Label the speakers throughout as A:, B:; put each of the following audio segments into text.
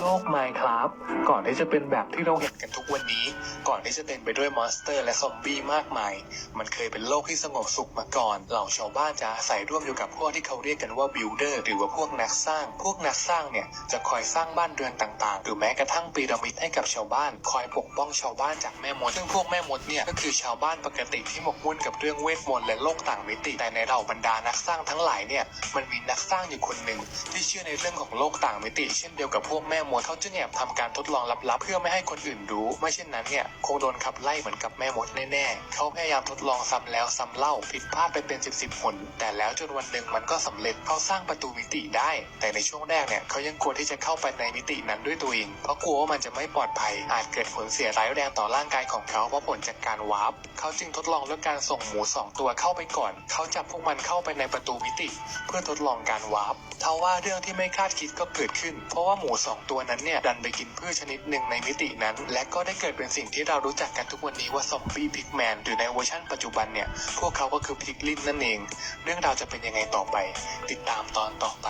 A: โลกไมค์ครับก่อนที่จะเป็นแบบที่เราเห็นกันทุกวันนี้ ก่อนที่จะเต็มไปด้วยมอนสเตอร์และซอมบี้มากมาย มันเคยเป็นโลกที่สงบสุขมาก่อน เหล่าชาวบ้านจะอาศัยร่วมอยู่กับพวกที่เขาเรียกกันว่าบิลเดอร์หรือว่าพวกนักสร้าง พวกนักสร้างเนี่ยจะคอยสร้างบ้านเรือนต่างๆ หรือแม้กระทั่งพีระมิดให้กับชาวบ้าน คอยปกป้องชาวบ้านจากแม่มด ซึ่งพวกแม่มดเนี่ยก็คือชาวบ้านปกติที่หมกมุ่นกับเรื่องเวทมนต์และโลกต่างมิติ แต่ในเหล่าบรรดานักสร้างทั้งหลายเนี่ย มันมีนักสร้างอยู่คนหนึ่งที่เชื่อในเรื่องของโลกต่างมิติ เช่นเดียวกับพวกแม่มดเขาจึงแอบทำการทดลองลับๆ เพื่อไม่ให้คนอื่นรู้ ไม่เช่นนั้นเนี่ยคงโดนขับไล่เหมือนกับแม่มดแน่ๆเขาพยายามทดลองซ้ำแล้วซ้ำเล่าผิดพลาดไปเป็นสิบสิบหนแต่แล้วจนวันหนึ่งมันก็สำเร็จเขาสร้างประตูมิติได้ แต่ในช่วงแรกเนี่ยเขายังกลัวที่จะเข้าไปในมิตินั้นด้วยตัวเองเพราะกลัวว่ามันจะไม่ปลอดภัย อาจเกิดผลเสียร้ายแรงต่อร่างกายของเขาเพราะผลจากการวาร์ปเขาจึงทดลองด้วยการส่งหมูสองตัวเข้าไปก่อน เขาจับพวกมันเข้าไปในประตูมิติ เพื่อทดลองการวาร์ปเท่าว่าเรื่องที่ไม่คาดคิดก็เกิดขึ้น เพราะว่าหมูสองตัวนั้นเนี่ยดันไปกินพืชชนิดหนึ่งในมิตินั้น และก็ได้เกิดเป็นสิ่งที่เรารู้จักกันทุกวันนี้ว่าซอมบี้พิกแมนหรือในเวอร์ชันปัจจุบันเนี่ย พวกเขาก็คือพิกลินนั่นเอง เรื่องราวจะเป็นยังไงต่อไป ติดตามตอนต่อไป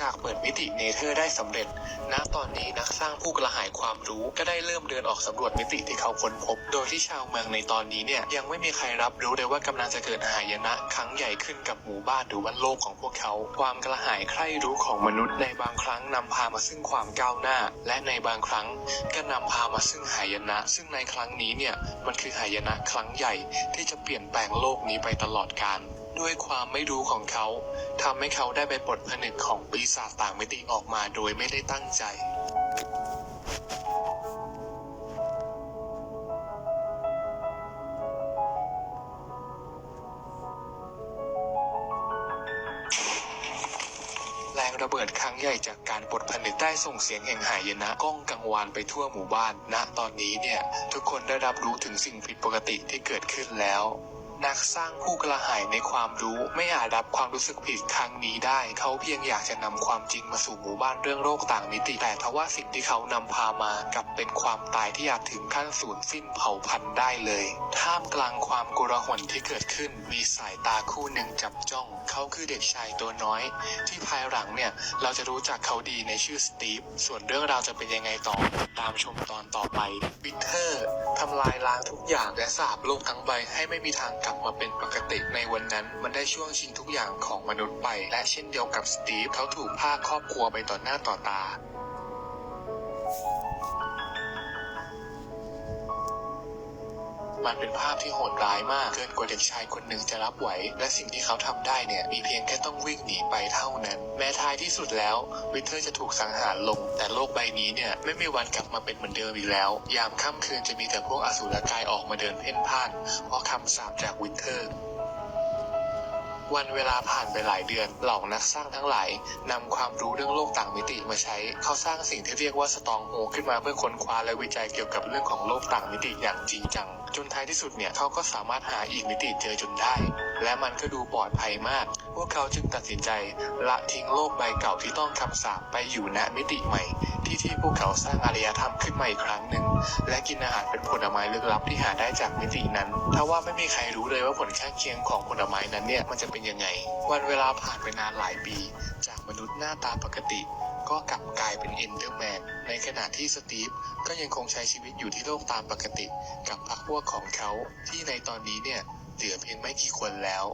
A: จากเปิดมิติเนเธอร์ได้สำเร็จ ณ ตอนนี้นักสร้างผู้กระหายความรู้ก็ได้เริ่มเดินออกสำรวจมิติที่เขาค้นพบ โดยที่ชาวเมืองในตอนนี้เนี่ยยังไม่มีใครรับรู้เลยว่ากำลังจะเกิดหายนะ ครั้งใหญ่ขึ้นกับหมู่บ้านหรือว่าโลกของพวกเขา ความกระหายใคร่รู้ของมนุษย์ในบางครั้งนำพามาซึ่งความก้าวหน้า และในบางครั้งก็นำพามาซึ่งหายนะ ซึ่งในครั้งนี้เนี่ยมันคือหายนะครั้งใหญ่ที่จะเปลี่ยนแปลงโลกนี้ไปตลอดกาล ด้วยความไม่รู้ของเขาทำให้เขาได้ไปปลดผนึกของปีศาจต่างมิติออกมาโดยไม่ได้ตั้งใจแรงระเบิดครั้งใหญ่จากการปลดผนึกได้ส่งเสียงแห่งหายนะก้องกังวานไปทั่วหมู่บ้านณตอนนี้เนี่ย ทุกคนได้รับรู้ถึงสิ่งผิดปกติที่เกิดขึ้นแล้ว นักสร้างผู้กระหายในความรู้ไม่อาจรับความรู้สึกผิดครั้งนี้ได้ เขาเพียงอยากจะนำความจริงมาสู่หมู่บ้านเรื่องโรคต่างมิติแต่ทว่าสิ่งที่เขานำพามากับเป็นความตายที่อาจถึงขั้นสูญสิ้นเผ่าพันธุ์ได้เลย ท่ามกลางความโกลาหลที่เกิดขึ้น มีสายตาคู่หนึ่งจับจ้อง เขาคือเด็กชายตัวน้อย ที่ภายหลังเนี่ยเราจะรู้จักเขาดีในชื่อสตีฟส่วนเรื่องราวจะเป็นยังไงต่อตามชมตอนต่อไปวิเทอร์ทำลายล้างทุกอย่างและสาบโลกทั้งใบให้ไม่มีทางกลับมาเป็นปกติในวันนั้นมันได้ช่วงชิงทุกอย่างของมนุษย์ไป และเช่นเดียวกับสตีฟเขาถูกพาครอบครัวไปต่อหน้าต่อตา มันเป็นภาพที่โหดร้ายมาก เกินกว่าเด็กชายคนหนึ่งจะรับไหว และสิ่งที่เขาทำได้เนี่ย มีเพียงแค่ต้องวิ่งหนีไปเท่านั้น แม้ท้ายที่สุดแล้ว วิเทอร์จะถูกสังหารลง แต่โลกใบนี้เนี่ย ไม่มีวันกลับมาเป็นเหมือนเดิมอีกแล้ว ยามค่ำคืนจะมีแต่พวกอสูรกายออกมาเดินเพ่นพ่าน เพราะคำสาปจากวิเทอร์ วันเวลาผ่านไปหลายเดือน เหล่านักสร้างทั้งหลายนำความรู้เรื่องโลกต่างมิติมาใช้ เขาสร้างสิ่งที่เรียกว่าสตองโฮขึ้นมาเพื่อค้นคว้าและวิจัยเกี่ยวกับเรื่องของโลกต่างมิติอย่างจริงจัง จนท้ายที่สุดเนี่ยเขาก็สามารถหาอีกมิติเจอจนได้ และมันก็ดูปลอดภัยมาก พวกเขาจึงตัดสินใจละทิ้งโลกใบเก่าที่ต้องคำสาปไปอยู่ณมิติใหม่ ที่ที่พวกเขาสร้างอารยธรรมขึ้นมาอีกครั้งหนึ่ง และกินอาหารเป็นผลไม้ลึกลับที่หาได้จากมิตินั้นถ้าว่าไม่มีใครรู้เลยว่าผลข้างเคียงของผลไม้นั้นเนี่ยมันจะเป็นยังไง วันเวลาผ่านไปนานหลายปี จากมนุษย์หน้าตาปกติ ก็กลับกลายเป็นเอนเดอร์แมนในขณะที่สตีฟก็ยังคงใช้ชีวิตอยู่ที่โลกตามปกติ กับพรรคพวกของเขาที่ในตอนนี้เนี่ย เหลือเพียงไม่กี่คนแล้ว